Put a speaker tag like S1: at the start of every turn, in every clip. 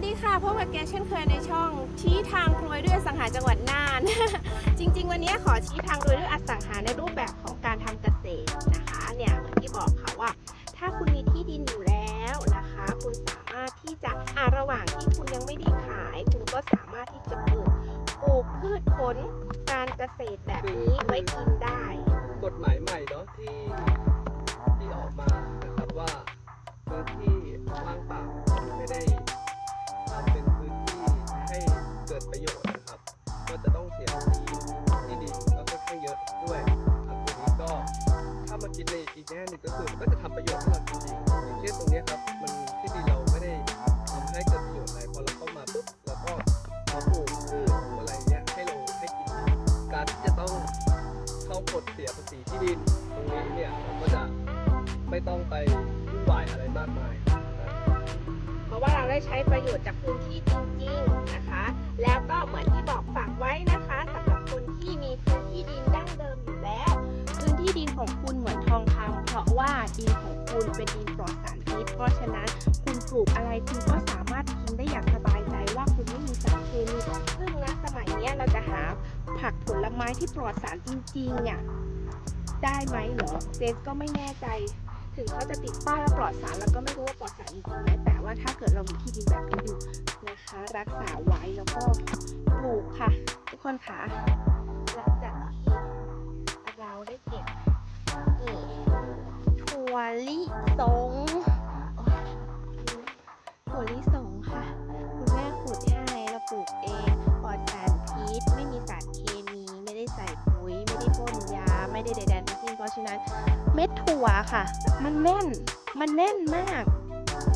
S1: วัสดีค่ะพบกับแกเช่นเคยในช่องชี้ทางรวยด้วยสังหาจังหวัดน่าน จริง ๆ วันนี้ขอชี้ทางรวยด้วยอสังหาในรูปแบบของการทำเกษตรนะคะเนี่ยเหมือนที่บอกค่ะว่า ถ้าคุณมีที่ดินอยู่แล้วนะคะ คุณสามารถที่จะอ่าระหว่างที่คุณยังไม่ได้ขาย คุณก็สามารถที่จะปลูกปลูกพืชผลการเกษตรแบบนี้ไว้กินได้
S2: กฎหมายใหม่เนาะที่ที่ออกมานะครับว่าพื้นที่ว่างเปล่าไม่ได้ ก็จะต้องเสียภาษีที่ดินก็ค่อนข้างเยอะด้วยครับทีนี้ก็ถ้ามาคิดในอีกแง่หนึ่งก็คือมันก็จะทำประโยชน์ให้เราจริงๆอย่างเช่นตรงเนี้ยครับมันที่ดินเราไม่ได้ทำให้เกิดประโยชน์อะไรพอเราเข้ามาปุ๊บเราก็มาปลูกพืชปลูกอะไรเงี้ยให้เราให้กินการที่จะต้องเข้ากดเสียภาษีที่ดินตรงนี้เนี่ยผมก็จะไม่ต้องไปวุ่นวายอะไรมากมายะ
S1: ว่าเราได้ใช้ประโยชน์จากพื้นที่จริงๆนะคะ แล้วก็เหมือนที่บอกฝากไว้นะคะสำหรับคนที่มีพื้นที่ดินดั้งเดิมอยู่แล้ว พื้นที่ดินของคุณเหมือนทองคำเพราะว่าดินของคุณเป็นดินปลอดสารพิษเพราะฉะนั้นคุณปลูกอะไรคุณก็สามารถกินได้อย่างสบายใจว่าคุณไม่มีสารเคมีซึ่งณสมัยนี้เราจะหาผักผลไม้ที่ปลอดสารจริงๆเนี่ยได้ไหมเหรอเจนก็ไม่แน่ใจ ถึงเขาจะติดป้ายว่าปลอดสารเราก็ไม่รู้ว่าปลอดสารจริงไหมแต่ว่าถ้าเกิดเรามีที่ดินแบบนี้อยู่นะคะ รักษาไว้แล้วก็ปลูกค่ะ ทุกคนค่ะหลังจากที่เราได้เก็บนี่ถั่วลิสง เม็ดถั่วค่ะ มันแน่น มันแน่นมาก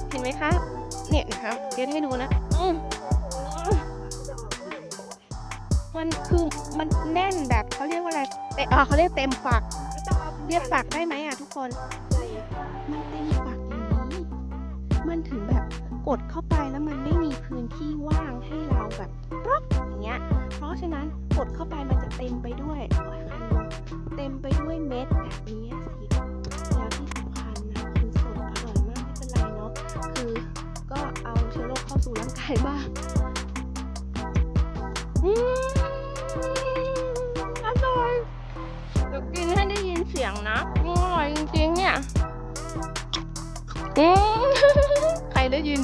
S1: เห็นไหมคะ เนี่ยนะครับเดี๋ยวให้ดูนะอืมันคือมันแน่นแบบเขาเรียกว่าอะไรเตอ่าเขาเรียกเต็มฝัก เรียกฝักได้ไหมอะทุกคน มันเต็มฝักอย่างนี้ มันถึงแบบกดเข้าไปแล้วมันไม่มีพื้นที่ว่างให้เราแบบปรอก งเงี้ย เพราะฉะนั้นกดเข้าไปมันจะเต็มไปด้วยเต็มไปด้วยเม็ดแบบนี้สิแล้วที่สำคัญนะคือสดอร่อยมากไม่เป็นไรเนาะคือก็เอาเชื้อโรคเข้าสู่ร่างกายบ้างอร่อยเดี๋ยวกินให้ได้ยินเสียงนะอร่อยจริงๆเนี่ยใครได้ยิน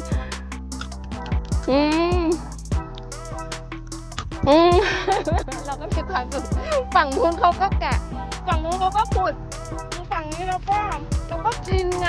S1: อืม อืม เราก็มีความสุขฝั่งนู้นเขาก็แกะ ฝั่งนู้นเขาก็ขุด ฝั่งนี้เราก็เราก็กินไง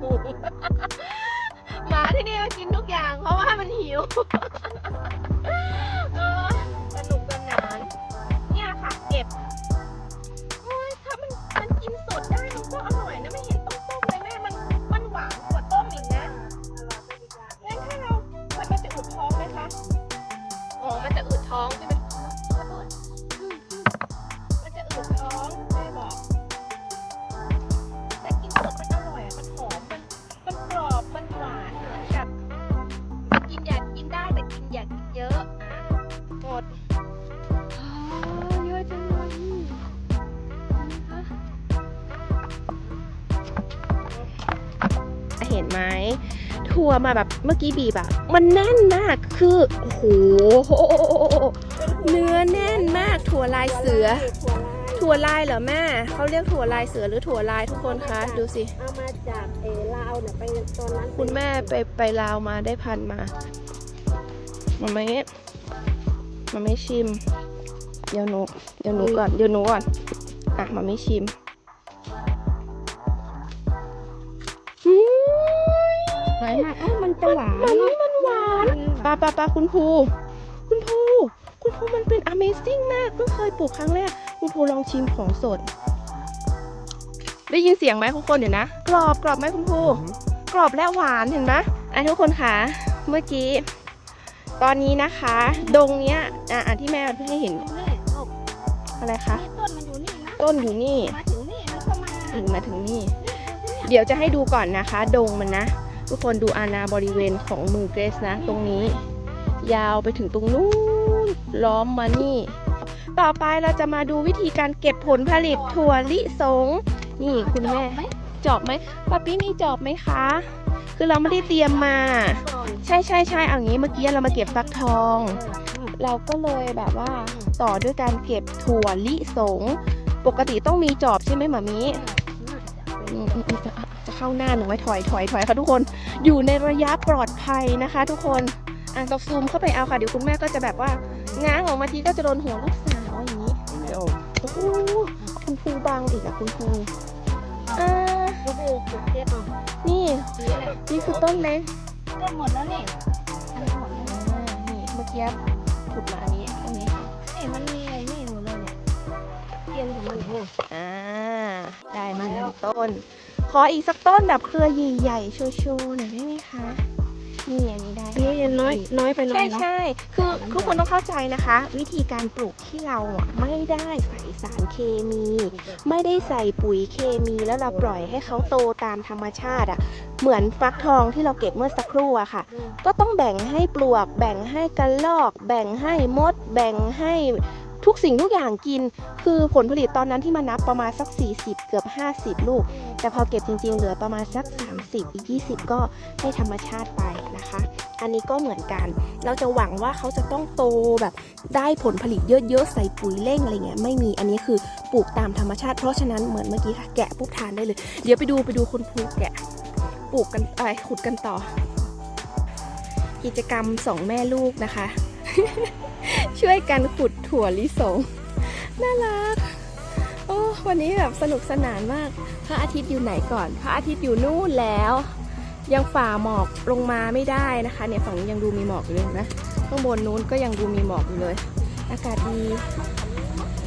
S1: ถูกหมาที่นี่มันกินทุกอย่างเพราะว่ามันหิว ทัวมาแบบเมื่อกี้บีบอะมันแน่นมากคือโอ้โหเนื้อแน่นมากถั่วลายเสือ ถั่วลายเหรอแม่เขาเรียกถั่วลายเสือหรือถั่วลายทุกคนคะดูสิ
S3: เอามาจากเออลาวเนี่ยไปตอนนั้น
S1: คุณแม่ไปไปลาวมาได้พันมามันไม่มันไม่ชิม เดี๋ยวหนูเดี๋ยวหนูก่อนเดี๋ยวหนูก่อนอะมันไม่ชิม
S3: วานมากเอ้ามันจะหวาน
S1: มันนี่มันหวานปลาปลาปลาคุณภูคุณภูคุณภูมันเป็น Amazing มากเพิ่งเคยปลูกครั้งแรกคุณภูลองชิมของสด ได้ยินเสียงไหมทุกคนเดี๋ยวนะ กรอบกรอบไหมคุณภูกรอบและหวานเห็นไหมอะทุกคนคะเมื่อกี้ ตอนนี้นะคะ ดงเนี้ยอะอะที่แม่เพิ่งให้เห็น
S3: แม่เอา
S1: อะไรคะ
S3: นี่ต้นมันอยู่นี่นะ
S1: ต้นอยู่นี่
S3: มาถึงนี่แล้วก็มา
S1: ถึงมาถึงนี่ เดี๋ยวจะให้ดูก่อนนะคะ ดงมันนะ ทุกคนดูอาณาบริเวณของมือเกรซนะ ตรงนี้ ยาวไปถึงตรงนู้นล้อมมานี่ ต่อไปเราจะมาดูวิธีการเก็บผลผลิตถั่วลิสง นี่คุณแม่จอบไหมป้าปี้มีจอบไหมคะ คือเราไม่ได้เตรียมมา ใช่ใช่ใช่เอางี้เมื่อกี้เรามาเก็บฟักทอง เราก็เลยแบบว่าต่อด้วยการเก็บถั่วลิสง ปกติต้องมีจอบใช่ไหมหมามี จะจะเข้าหน้าหนูไว้ถอยถอยถอยค่ะทุกคน อยู่ในระยะปลอดภัยนะคะ ทุกคนอะเราซูมเข้าไปเอาค่ะเดี๋ยวคุณแม่ก็จะแบบว่าง้างออกมาทีก็จะโดนหัวลูกสาวอย่างนี้
S2: ไม่ออก
S1: โอ้โหคุณครูบังอีกอะคุณครูอ่านี่
S3: นี่
S1: คือต้นเล็ก
S3: ได้หมดแล้วนี่อันนี้หมดแล้ว
S1: นี่เมื่อกี้ขุดมาอันนี้อันนี้
S3: นี่มันมี ยนของมันเนี่ย
S1: อ่าได้มาหนึ่งต้น ขออีกสักต้นแบบเครือใหญ่ๆโชว์ๆหน่อยได้ไหมคะนี่อันนี้ได้
S3: อันนี้ยังน้อยน้อยไปหน่อ
S1: ใช่
S3: ยเนาะ
S1: ใช่คือทุกคนต้องเข้าใจนะคะ วิธีการปลูกที่เราอะไม่ได้ใส่สารเคมี ไม่ได้ใส่ปุ๋ยเคมีแล้วเราปล่อยให้เขาโตตามธรรมชาติอะ เหมือนฟักทองที่เราเก็บเมื่อสักครู่อะค่ะ ก็ต้องแบ่งให้ปลวก แบ่งให้กระลอก แบ่งให้มด แบ่งให้ ทุกสิ่งทุกอย่างกิน คือผลผลิตตอนนั้นที่มานับประมาณสัก 40 เกือบ 50 ลูก แต่พอเก็บจริงๆ เหลือประมาณสัก 30 อีก 20 ก็ให้ธรรมชาติไปนะคะ อันนี้ก็เหมือนกัน เราจะหวังว่าเขาจะต้องโตแบบได้ผลผลิตเยอะๆ ใส่ปุ๋ยเร่งอะไรเงี้ยไม่มี อันนี้คือปลูกตามธรรมชาติ เพราะฉะนั้นเหมือนเมื่อกี้ค่ะแกะปุ๊บทานได้เลย เดี๋ยวไปดูไปดูคนปลูกแกะปลูกกันไปขุดกันต่อ กิจกรรมสองแม่ลูกนะคะ ช่วยกันขุดถั่วลิสง น่ารัก โอ้ วันนี้แบบสนุกสนานมาก พระอาทิตย์อยู่ไหนก่อน พระอาทิตย์อยู่นู่นแล้ว ยังฝ่าหมอกลงมาไม่ได้นะคะ เนี่ยฝั่งนี้ยังดูมีหมอกอยู่เลยนะ ข้างบนนู้นก็ยังดูมีหมอกอยู่เลย อากาศดี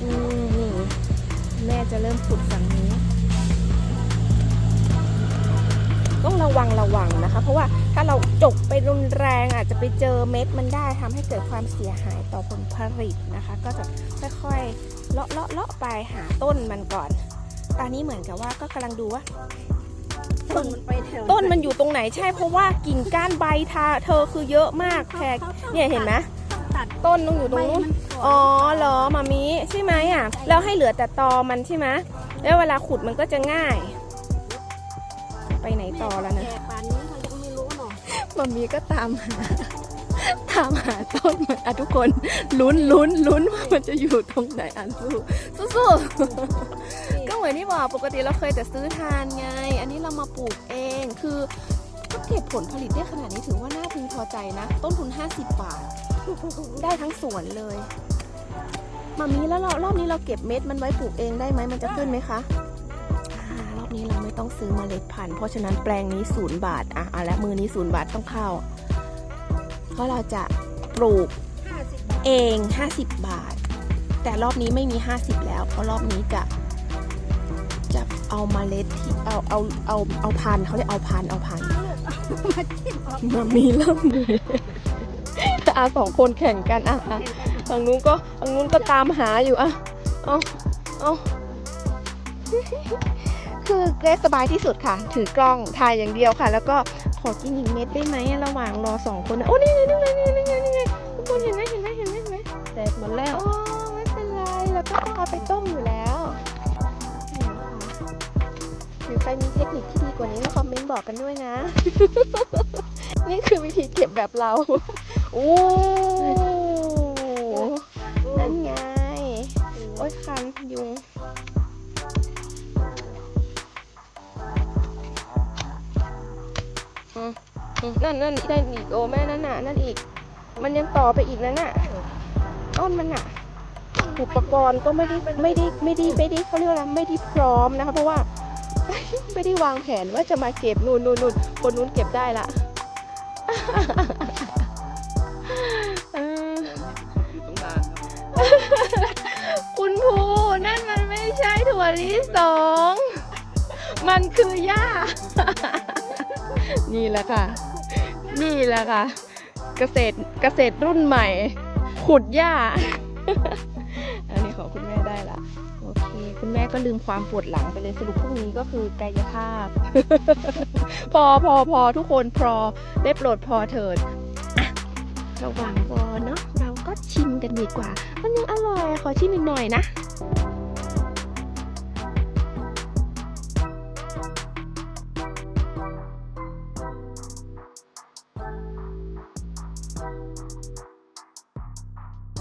S1: อืมนี่แม่จะเริ่มขุดฝั่งนี้ ต้องระวังระวังนะคะ เพราะว่าถ้าเราจกไปรุนแรงอาจจะไปเจอเม็ดมันได้ทำให้เกิดความเสียหายต่อผลผลิตนะคะ ก็จะค่อยๆเลาะเลาะเลาะไปหาต้นมันก่อน ตอนนี้เหมือนกับว่าก็กำลังดูว่า
S3: ต้นมันไปแถว
S1: ต้นมันอยู่ตรงไหนใช่เพราะว่ากิ่งก้านใบทาเธอคือเยอะมากแขกเนี่ยเห็นไหม
S3: ต้
S1: นต้องอยู่ตรงนู้น
S3: อน
S1: อ๋อเหรอมามีใช่ไหมอะแล้วให้เหลือแต่ตอมันใช่ไหมแล้วเวลาขุดมันก็จะง่าย ไปไหนต่อแล้วนะ
S3: แก่ป่านนี้เขายังไม่รู้หรอก
S1: มามีก็ตามหา ตามหาต้นมันอะทุกคนลุ้นลุ้นลุ้นว่ามันจะอยู่ตรงไหนอะสู้สู้ๆก็เหมือนที่บอกปกติเราเคยแต่ซื้อทานไง อันนี้เรามาปลูกเองคือก็เก็บผลผลิตได้ขนาดนี้ถือว่าน่าพึงพอใจนะ ต้นทุน 50 บาท ได้ทั้งสวนเลยมามีแล้วเรารอบนี้เราเก็บเม็ดมันไว้ปลูกเองได้ไหมมันจะขึ้นไหมคะ ต้องซื้อเมล็ดพันธุ์เพราะฉะนั้นแปลงนี้ศูนย์บาทอะอะและมือนี้ศูนย์บาทต้องเข้า เพราะเราจะปลูก
S3: ห้าสิบบาท
S1: เอง 50 บาท แต่รอบนี้ไม่มี 50 แล้ว เพราะรอบนี้จะจะเอาเมาเล็ดที่เอาเอาเอาเอาพันธุ์เขาเรียกเอาพันธุ์เอาพันธุ์
S3: มามี
S1: เริ่มเลยอาสองคนแข่งกันอะอะทางนู้นก็ทางนู้นก็ตามหาอยู่อะเอาเอา คือเกรซสบายที่สุดค่ะ ถือกล้องถ่ายอย่างเดียวค่ะ แล้วก็ขอกินอีกเม็ดได้ไหมระหว่างรอสองคนนะโอ้นี่ไงนี่ไงนี่ไงนี่ไงนี่ทุกคนเห็นไหมเห็นไหมเห็นไหมเห็นไหม
S3: แตกหมดแล้ว
S1: อ๋อไม่เป็นไรเราก็ต้องเอาไปต้มอยู่แล้วหรือใครมีเทคนิคที่ดีกว่านี้ก็คอมเมนต์บอกกันด้วยนะ นี่คือวิธีเก็บแบบเราโอ้นั่นไง โอ๊ยคันยุง นั่นนั่นนั่นอีกโอ้แม่นั่นน่ะนั่นอีก มันยังต่อไปอีกนั่นน่ะต้นมันน่ะ อุปกรณ์ก็ไม่ได้ไม่ได้ไม่ได้ไม่ได้เขาเรียกว่าอะไรไม่ได้พร้อมนะคะเพราะว่าไม่ได้วางแผนว่าจะมาเก็บนู่นนู่นนู่นคนนู้นเก็บได้ละ
S2: คุ
S1: ณภูนั่นมันไม่ใช่ถั่วลิสง มันคือหญ้า นี่แหละค่ะ นี่แหละค่ะ เกษตรเกษตรรุ่นใหม่ ขุดหญ้า อันนี้ของคุณแม่ได้ละโอเค คุณแม่ก็ลืมความปวดหลังไปเลยสรุปพรุ่งนี้ก็คือกายภาพ พอพอพอทุกคนพอได้โปรดพอเถิดระหว่างรอเนาะเราก็ชิมกันดีกว่า มันยังอร่อยขอชิมอีกหน่อยนะ